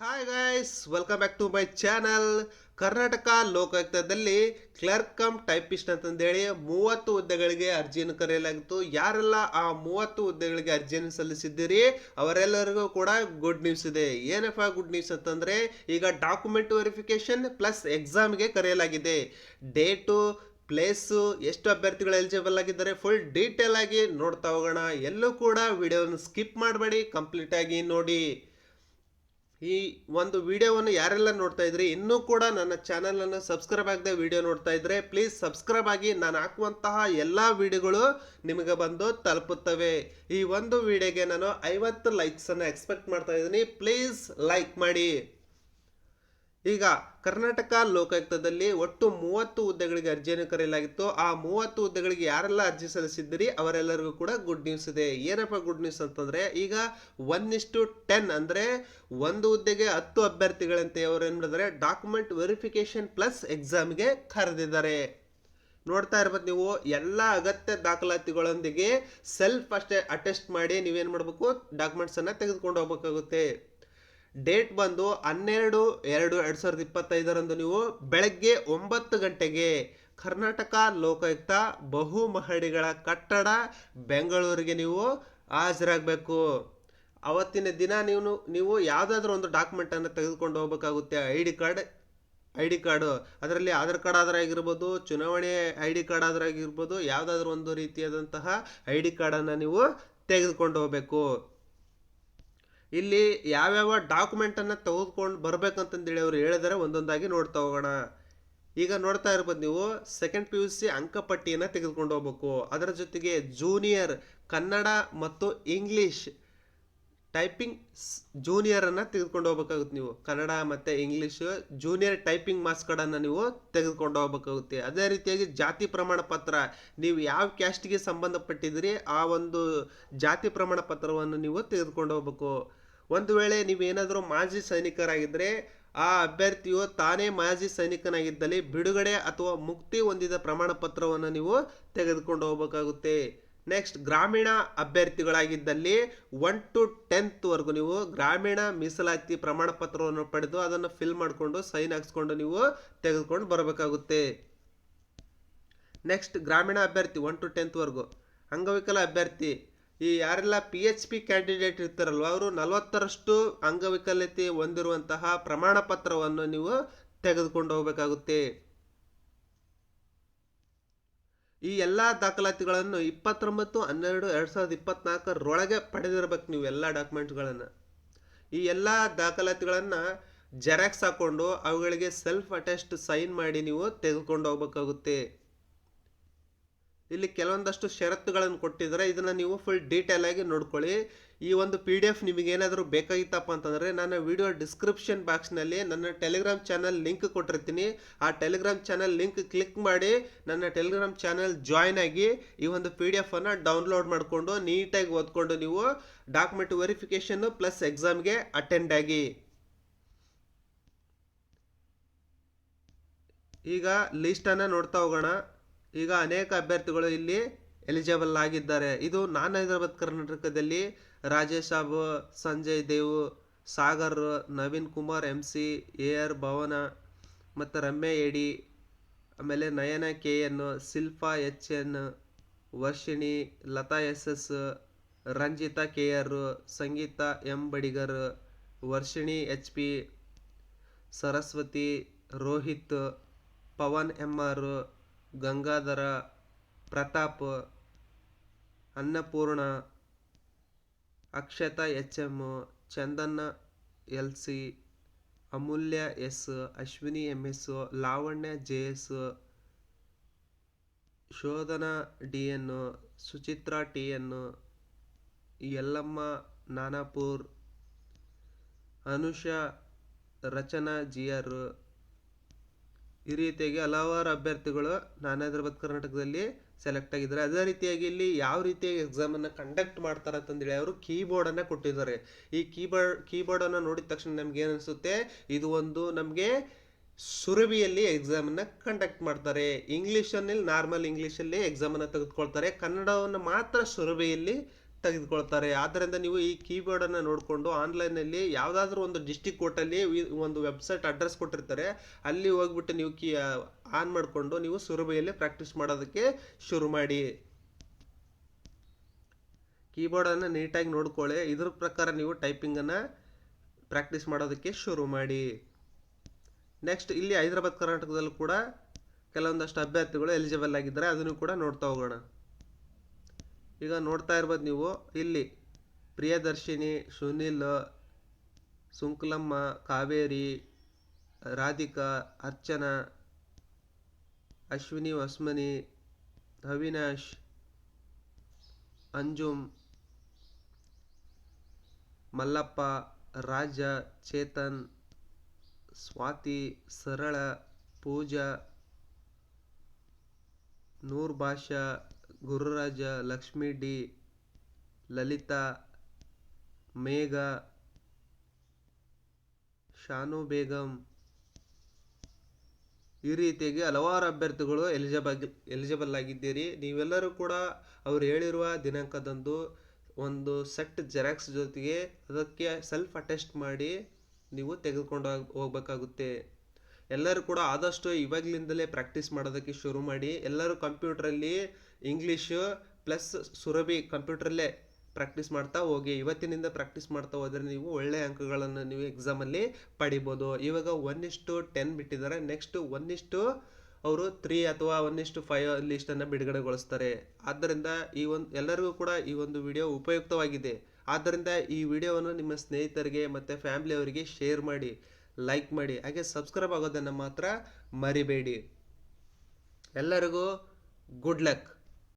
Hi guys welcome back to my channel Karnataka ಲೋಕಾಯುಕ್ತದಲ್ಲಿ clerk cum typist ಅಂತಂದೇಳಿ ಮೂವತ್ತು ಹುದ್ದೆಗಳಿಗೆ ಅರ್ಜಿಯನ್ನು ಕರೆಯಲಾಗಿತ್ತು. ಯಾರೆಲ್ಲ ಆ ಮೂವತ್ತು ಹುದ್ದೆಗಳಿಗೆ ಅರ್ಜಿಯನ್ನು ಸಲ್ಲಿಸಿದ್ದೀರಿ? ಅವರೆಲ್ಲರಿಗೂ ಕೂಡ ಗುಡ್ ನ್ಯೂಸ್ ಇದೆ. ಏನಪ್ಪ ಗುಡ್ ನ್ಯೂಸ್ ಅಂತಂದರೆ, ಈಗ ಡಾಕ್ಯುಮೆಂಟ್ ವೆರಿಫಿಕೇಶನ್ ಪ್ಲಸ್ ಎಕ್ಸಾಮ್ಗೆ ಕರೆಯಲಾಗಿದೆ. ಡೇಟು ಪ್ಲೇಸು ಎಷ್ಟು ಅಭ್ಯರ್ಥಿಗಳು ಎಲಿಜಿಬಲ್ ಆಗಿದ್ದಾರೆ ಫುಲ್ ಡೀಟೇಲ್ ಆಗಿ ನೋಡ್ತಾ ಹೋಗೋಣ. ಎಲ್ಲೂ ಕೂಡ ವಿಡಿಯೋವನ್ನು ಸ್ಕಿಪ್ ಮಾಡಬೇಡಿ ಕಂಪ್ಲೀಟಾಗಿ ನೋಡಿ. ಈ ಒಂದು ವಿಡಿಯೋವನ್ನು ಯಾರೆಲ್ಲ ನೋಡ್ತಾ ಇದ್ರಿ, ಇನ್ನೂ ಕೂಡ ನನ್ನ ಚಾನಲನ್ನು ಸಬ್ಸ್ಕ್ರೈಬ್ ಆಗದೆ ವಿಡಿಯೋ ನೋಡ್ತಾ ಇದ್ರೆ ಪ್ಲೀಸ್ ಸಬ್ಸ್ಕ್ರೈಬ್ ಆಗಿ ನಾನು ಹಾಕುವಂತಹ ಎಲ್ಲ ವಿಡಿಯೋಗಳು ನಿಮಗೆ ಬಂದು ತಲುಪುತ್ತವೆ. ಈ ಒಂದು ವಿಡಿಯೋಗೆ ನಾನು ಐವತ್ತು ಲೈಕ್ಸನ್ನು ಎಕ್ಸ್ಪೆಕ್ಟ್ ಮಾಡ್ತಾ ಇದ್ದೀನಿ. ಪ್ಲೀಸ್ ಲೈಕ್ ಮಾಡಿ. ಈಗ ಕರ್ನಾಟಕ ಲೋಕಾಯುಕ್ತದಲ್ಲಿ ಒಟ್ಟು ಮೂವತ್ತು ಹುದ್ದೆಗಳಿಗೆ ಅರ್ಜಿಯನ್ನು ಕರೆಯಲಾಗಿತ್ತು. ಆ ಮೂವತ್ತು ಹುದ್ದೆಗಳಿಗೆ ಯಾರೆಲ್ಲ ಅರ್ಜಿ ಸಲ್ಲಿಸಿದ್ದೀರಿ ಅವರೆಲ್ಲರಿಗೂ ಕೂಡ ಗುಡ್ ನ್ಯೂಸ್ ಇದೆ. ಏನಪ್ಪ ಗುಡ್ ನ್ಯೂಸ್ ಅಂತಂದರೆ ಈಗ ಒನ್ ಇಷ್ಟು ಟೆನ್ ಅಂದರೆ ಒಂದು ಹುದ್ದೆಗೆ ಹತ್ತು ಅಭ್ಯರ್ಥಿಗಳಂತೆ ಅವರು ಏನು ಮಾಡಿದರೆ ಡಾಕ್ಯುಮೆಂಟ್ ವೆರಿಫಿಕೇಶನ್ ಪ್ಲಸ್ ಎಕ್ಸಾಮ್ಗೆ ಕರೆದಿದ್ದಾರೆ. ನೋಡ್ತಾ ಇರ್ಬೋದು ನೀವು, ಎಲ್ಲ ಅಗತ್ಯ ದಾಖಲಾತಿಗಳೊಂದಿಗೆ ಸೆಲ್ಫ್ ಅಷ್ಟೇ ಅಟೆಸ್ಟ್ ಮಾಡಿ ನೀವೇನು ಮಾಡಬೇಕು? ಡಾಕ್ಯುಮೆಂಟ್ಸನ್ನು ತೆಗೆದುಕೊಂಡು ಹೋಗ್ಬೇಕಾಗುತ್ತೆ. ಡೇಟ್ ಬಂದು ಹನ್ನೆರಡು, ಎರಡು ಎರಡು ಸಾವಿರದ ಇಪ್ಪತ್ತೈದರಂದು ನೀವು ಬೆಳಗ್ಗೆ ಒಂಬತ್ತು ಗಂಟೆಗೆ ಕರ್ನಾಟಕ ಲೋಕಾಯುಕ್ತ ಬಹು ಮಹಡಿಗಳ ಕಟ್ಟಡ ಬೆಂಗಳೂರಿಗೆ ನೀವು ಹಾಜರಾಗಬೇಕು. ಅವತ್ತಿನ ದಿನ ನೀವು ನೀವು ಯಾವುದಾದ್ರೂ ಒಂದು ಡಾಕ್ಯುಮೆಂಟನ್ನು ತೆಗೆದುಕೊಂಡು ಹೋಗ್ಬೇಕಾಗುತ್ತೆ. I D card I D card ಅದರಲ್ಲಿ ಆಧಾರ್ ಕಾರ್ಡ್ ಆದರೆ ಆಗಿರ್ಬೋದು, ಚುನಾವಣೆ ಐ ಡಿ ಕಾರ್ಡ್ ಆದರೆ ಆಗಿರ್ಬೋದು, ಯಾವುದಾದ್ರೂ ಒಂದು ರೀತಿಯಾದಂತಹ ಐ ಡಿ ಕಾರ್ಡನ್ನು ನೀವು ತೆಗೆದುಕೊಂಡು ಹೋಗಬೇಕು. ಇಲ್ಲಿ ಯಾವ್ಯಾವ ಡಾಕ್ಯುಮೆಂಟನ್ನು ತೆಗೆದುಕೊಂಡು ಬರ್ಬೇಕಂತಂದೇಳಿ ಅವರು ಹೇಳಿದರೆ ಒಂದೊಂದಾಗಿ ನೋಡ್ತಾ ಹೋಗೋಣ. ಈಗ ನೋಡ್ತಾ ಇರ್ಬೋದು ನೀವು ಸೆಕೆಂಡ್ ಪಿ ಯು ಸಿ ಅಂಕಪಟ್ಟಿಯನ್ನು ತೆಗೆದುಕೊಂಡು ಹೋಗ್ಬೇಕು. ಅದರ ಜೊತೆಗೆ ಜೂನಿಯರ್ ಕನ್ನಡ ಮತ್ತು ಇಂಗ್ಲೀಷ್ ಟೈಪಿಂಗ್ ಜೂನಿಯರನ್ನು ತೆಗೆದುಕೊಂಡು ಹೋಗ್ಬೇಕಾಗುತ್ತೆ ನೀವು. ಕನ್ನಡ ಮತ್ತು ಇಂಗ್ಲೀಷ್ ಜೂನಿಯರ್ ಟೈಪಿಂಗ್ ಮಾರ್ಕ್ಸ್ಗಳನ್ನು ನೀವು ತೆಗೆದುಕೊಂಡು ಹೋಗ್ಬೇಕಾಗುತ್ತೆ. ಅದೇ ರೀತಿಯಾಗಿ ಜಾತಿ ಪ್ರಮಾಣ ಪತ್ರ, ನೀವು ಯಾವ ಕ್ಯಾಸ್ಟ್ಗೆ ಸಂಬಂಧಪಟ್ಟಿದ್ದೀರಿ, ಆ ಒಂದು ಜಾತಿ ಪ್ರಮಾಣ ಪತ್ರವನ್ನು ನೀವು ತೆಗೆದುಕೊಂಡು ಹೋಗ್ಬೇಕು. ಒಂದು ವೇಳೆ ನೀವೇನಾದರೂ ಮಾಜಿ ಸೈನಿಕರಾಗಿದ್ದರೆ ಆ ಅಭ್ಯರ್ಥಿಯು ತಾನೇ ಮಾಜಿ ಸೈನಿಕನಾಗಿದ್ದಲ್ಲಿ ಬಿಡುಗಡೆ ಅಥವಾ ಮುಕ್ತಿ ಹೊಂದಿದ ಪ್ರಮಾಣ ಪತ್ರವನ್ನು ನೀವು ತೆಗೆದುಕೊಂಡು ಹೋಗಬೇಕಾಗುತ್ತೆ. ನೆಕ್ಸ್ಟ್ ಗ್ರಾಮೀಣ ಅಭ್ಯರ್ಥಿಗಳಾಗಿದ್ದಲ್ಲಿ ಒನ್ ಟು ಟೆಂತ್ವರೆಗೂ ನೀವು ಗ್ರಾಮೀಣ ಮೀಸಲಾತಿ ಪ್ರಮಾಣ ಪತ್ರವನ್ನು ಪಡೆದು ಅದನ್ನು ಫಿಲ್ ಮಾಡಿಕೊಂಡು ಸೈನ್ ಹಾಕ್ಸ್ಕೊಂಡು ನೀವು ತೆಗೆದುಕೊಂಡು ಬರಬೇಕಾಗುತ್ತೆ. ನೆಕ್ಸ್ಟ್ ಗ್ರಾಮೀಣ ಅಭ್ಯರ್ಥಿ ಒನ್ ಟು ಟೆಂತ್ವರೆಗೂ ಅಂಗವಿಕಲ ಅಭ್ಯರ್ಥಿ ಈ ಯಾರೆಲ್ಲ ಪಿ ಎಚ್ ಪಿ ಕ್ಯಾಂಡಿಡೇಟ್ ಇರ್ತಾರಲ್ವ, ಅವರು ನಲವತ್ತರಷ್ಟು ಅಂಗವಿಕಲತೆ ಹೊಂದಿರುವಂತಹ ಪ್ರಮಾಣ ಪತ್ರವನ್ನು ನೀವು ತೆಗೆದುಕೊಂಡು ಹೋಗಬೇಕಾಗುತ್ತೆ. ಈ ಎಲ್ಲ ದಾಖಲಾತಿಗಳನ್ನು ಇಪ್ಪತ್ತೊಂಬತ್ತು, ಹನ್ನೆರಡು, ಎರಡು ಸಾವಿರದ ಇಪ್ಪತ್ನಾಲ್ಕರೊಳಗೆ ಪಡೆದಿರ್ಬೇಕು ನೀವು ಎಲ್ಲ ಡಾಕ್ಯುಮೆಂಟ್ಗಳನ್ನು ಈ ಎಲ್ಲ ದಾಖಲಾತಿಗಳನ್ನು ಜೆರಾಕ್ಸ್ ಹಾಕ್ಕೊಂಡು ಅವುಗಳಿಗೆ ಸೆಲ್ಫ್ ಅಟೆಸ್ಟ್ ಸೈನ್ ಮಾಡಿ ನೀವು ತೆಗೆದುಕೊಂಡು ಹೋಗ್ಬೇಕಾಗುತ್ತೆ. ಇಲ್ಲಿ ಕೆಲವೊಂದಷ್ಟು ಷರತ್ತುಗಳನ್ನು ಕೊಟ್ಟಿದ್ದಾರೆ. ಇದನ್ನು ನೀವು ಫುಲ್ ಡೀಟೇಲ್ ಆಗಿ ನೋಡ್ಕೊಳ್ಳಿ. ಈ ಒಂದು ಪಿ ಡಿ ಎಫ್ ನಿಮಗೆ ಏನಾದರೂ ಬೇಕಾಗಿತ್ತಪ್ಪ ಅಂತಂದರೆ, ನಾನು ವಿಡಿಯೋ ಡಿಸ್ಕ್ರಿಪ್ಷನ್ ಬಾಕ್ಸ್ನಲ್ಲಿ ನನ್ನ ಟೆಲಿಗ್ರಾಮ್ ಚಾನಲ್ ಲಿಂಕ್ ಕೊಟ್ಟಿರ್ತೀನಿ. ಆ ಟೆಲಿಗ್ರಾಮ್ ಚಾನಲ್ ಲಿಂಕ್ ಕ್ಲಿಕ್ ಮಾಡಿ ನನ್ನ ಟೆಲಿಗ್ರಾಮ್ ಚಾನಲ್ ಜಾಯ್ನ್ ಆಗಿ ಈ ಒಂದು ಪಿ ಡಿ ಎಫನ್ನು ಡೌನ್ಲೋಡ್ ಮಾಡಿಕೊಂಡು ನೀಟಾಗಿ ಓದ್ಕೊಂಡು ನೀವು ಡಾಕ್ಯುಮೆಂಟ್ ವೆರಿಫಿಕೇಷನ್ನು ಪ್ಲಸ್ ಎಕ್ಸಾಮ್ಗೆ ಅಟೆಂಡ್ ಆಗಿ. ಈಗ ಲಿಸ್ಟನ್ನು ನೋಡ್ತಾ ಹೋಗೋಣ. ಈಗ ಅನೇಕ ಅಭ್ಯರ್ಥಿಗಳು ಇಲ್ಲಿ ಎಲಿಜಿಬಲ್ ಆಗಿದ್ದಾರೆ. ಇದು ನಾನ್ ಹೈದರಾಬಾದ್ ಕರ್ನಾಟಕದಲ್ಲಿ Rajesh Sab, Sanjay Dev, Sagar, Naveen Kumar M C A R Bhavana ಮತ್ತು ರಮ್ಯ ಎಡಿ, ಆಮೇಲೆ Nayana K N, Shilpa H N, Varshini, Latha S S, Ranjitha K R, Sangeetha M Badiger, Varshini H P, Saraswati, Rohit, Pavan M R Gangadhara, Pratap, Annapurna, Akshata H M Chandana L C Amulya S, Ashwini M S Lavanya J S Shodhana D N Suchitra T N Yallamma Nanapur, Anusha Rachana G R ಈ ರೀತಿಯಾಗಿ ಹಲವಾರು ಅಭ್ಯರ್ಥಿಗಳು ನಾನು ಹೈದರಾಬಾದ್ ಕರ್ನಾಟಕದಲ್ಲಿ select ಆಗಿದ್ದಾರೆ. ಅದೇ ರೀತಿಯಾಗಿ ಇಲ್ಲಿ ಯಾವ ರೀತಿಯಾಗಿ ಎಕ್ಸಾಮನ್ನು ಕಂಡಕ್ಟ್ ಮಾಡ್ತಾರೆ ಅಂತಂದೇಳಿ ಅವರು ಕೀಬೋರ್ಡನ್ನು ಕೊಟ್ಟಿದ್ದಾರೆ. ಈ ಕೀಬೋರ್ಡ್ ಕೀಬೋರ್ಡನ್ನು ನೋಡಿದ ತಕ್ಷಣ ನಮ್ಗೆ ಏನು ಅನಿಸುತ್ತೆ? ಇದು ಒಂದು ನಮಗೆ ಸುರಭಿಯಲ್ಲಿ ಎಕ್ಸಾಮನ್ನು ಕಂಡಕ್ಟ್ ಮಾಡ್ತಾರೆ. ಇಂಗ್ಲೀಷಲ್ಲಿ ನಾರ್ಮಲ್ ಇಂಗ್ಲೀಷಲ್ಲಿ ಎಕ್ಸಾಮನ್ನು ತೆಗೆದುಕೊಳ್ತಾರೆ. ಕನ್ನಡವನ್ನು ಮಾತ್ರ ಸುರಭಿಯಲ್ಲಿ ತೆಗೆದುಕೊಳ್ತಾರೆ. ಆದ್ದರಿಂದ ನೀವು ಈ ಕೀಬೋರ್ಡನ್ನು ನೋಡಿಕೊಂಡು ಆನ್ಲೈನಲ್ಲಿ ಯಾವುದಾದ್ರೂ ಒಂದು ಡಿಸ್ಟಿಕ್ ಕೋರ್ಟಲ್ಲಿ ಒಂದು ವೆಬ್ಸೈಟ್ ಅಡ್ರೆಸ್ ಕೊಟ್ಟಿರ್ತಾರೆ. ಅಲ್ಲಿ ಹೋಗ್ಬಿಟ್ಟು ನೀವು ಕೀ, ಆನ್ ಮಾಡಿಕೊಂಡು ನೀವು ಸುರಭೆಯಲ್ಲಿ ಪ್ರಾಕ್ಟೀಸ್ ಮಾಡೋದಕ್ಕೆ ಶುರು ಮಾಡಿ. ಕೀಬೋರ್ಡನ್ನು ನೀಟಾಗಿ ನೋಡ್ಕೊಳ್ಳಿ. ಇದ್ರ ಪ್ರಕಾರ ನೀವು ಟೈಪಿಂಗನ್ನು ಪ್ರಾಕ್ಟೀಸ್ ಮಾಡೋದಕ್ಕೆ ಶುರು ಮಾಡಿ. ನೆಕ್ಸ್ಟ್ ಇಲ್ಲಿ ಹೈದರಾಬಾದ್ ಕರ್ನಾಟಕದಲ್ಲೂ ಕೂಡ ಕೆಲವೊಂದಷ್ಟು ಅಭ್ಯರ್ಥಿಗಳು ಎಲಿಜಿಬಲ್ ಆಗಿದ್ದಾರೆ. ಅದನ್ನು ಕೂಡ ನೋಡ್ತಾ ಹೋಗೋಣ. ಈಗ ನೋಡ್ತಾ ಇರ್ಬೋದು ನೀವು. ಇಲ್ಲಿ ಪ್ರಿಯದರ್ಶಿನಿ, ಸುನಿಲ್, ಸುಂಕಲಮ್ಮ, ಕಾವೇರಿ, ರಾಧಿಕಾ, ಅರ್ಚನಾ, ಅಶ್ವಿನಿ ವಸ್ಮನಿ ಅವಿನಾಶ್, ಅಂಜುಮ್, ಮಲ್ಲಪ್ಪ, ರಾಜ, ಚೇತನ್, ಸ್ವಾತಿ, ಸರಳ, ಪೂಜಾ ನೂರ್ ಭಾಷಾ ಗುರುರಾಜ, ಲಕ್ಷ್ಮೀ ಡಿ, ಲಲಿತಾ, ಮೇಘ, ಶಾನು ಬೇಗಂ ಈ ರೀತಿಯಾಗಿ ಹಲವಾರು ಅಭ್ಯರ್ಥಿಗಳು ಎಲಿಜಿಬಲ್ ಎಲಿಜಿಬಲ್ ಆಗಿದ್ದೀರಿ. ನೀವೆಲ್ಲರೂ ಕೂಡ ಅವರು ಹೇಳಿರುವ ದಿನಾಂಕದಂದು ಒಂದು ಸೆಟ್ ಜೆರಾಕ್ಸ್ ಜೊತೆಗೆ ಅದಕ್ಕೆ ಸೆಲ್ಫ್ ಅಟೆಸ್ಟ್ ಮಾಡಿ ನೀವು ತೆಗೆದುಕೊಂಡು ಹೋಗಬೇಕಾಗುತ್ತೆ. ಎಲ್ಲರೂ ಕೂಡ ಆದಷ್ಟು ಇವಾಗಲಿಂದಲೇ ಪ್ರಾಕ್ಟೀಸ್ ಮಾಡೋದಕ್ಕೆ ಶುರು ಮಾಡಿ. ಎಲ್ಲರೂ ಕಂಪ್ಯೂಟ್ರಲ್ಲಿ ಇಂಗ್ಲೀಷು ಪ್ಲಸ್ ಸುರಭಿ ಕಂಪ್ಯೂಟ್ರಲ್ಲೇ ಪ್ರಾಕ್ಟೀಸ್ ಮಾಡ್ತಾ ಹೋಗಿ, ಇವತ್ತಿನಿಂದ ಪ್ರಾಕ್ಟೀಸ್ ಮಾಡ್ತಾ ಹೋದರೆ ನೀವು ಒಳ್ಳೆಯ ಅಂಕಗಳನ್ನು ನೀವು ಎಕ್ಸಾಮಲ್ಲಿ ಪಡಿಬೋದು. ಇವಾಗ ಒನ್ ಇಷ್ಟು ಟೆನ್ ಬಿಟ್ಟಿದ್ದಾರೆ. ನೆಕ್ಸ್ಟ್ ಒನ್ ಇಷ್ಟು ಅವರು ತ್ರೀ ಅಥವಾ ಒನ್ ಇಷ್ಟು ಫೈವ್ ಲಿಸ್ಟನ್ನು ಬಿಡುಗಡೆಗೊಳಿಸ್ತಾರೆ. ಆದ್ದರಿಂದ ಈ ಒಂದು, ಎಲ್ಲರಿಗೂ ಕೂಡ ಈ ಒಂದು ವಿಡಿಯೋ ಉಪಯುಕ್ತವಾಗಿದೆ. ಆದ್ದರಿಂದ ಈ ವಿಡಿಯೋವನ್ನು ನಿಮ್ಮ ಸ್ನೇಹಿತರಿಗೆ ಮತ್ತು ಫ್ಯಾಮಿಲಿಯವರಿಗೆ ಶೇರ್ ಮಾಡಿ ಲೈಕ್ ಮಾಡಿ. ಹಾಗೆ ಸಬ್ಸ್ಕ್ರೈಬ್ ಆಗೋದನ್ನು ಮಾತ್ರ ಮರಿಬೇಡಿ. ಎಲ್ಲರಿಗೂ ಗುಡ್ ಲಕ್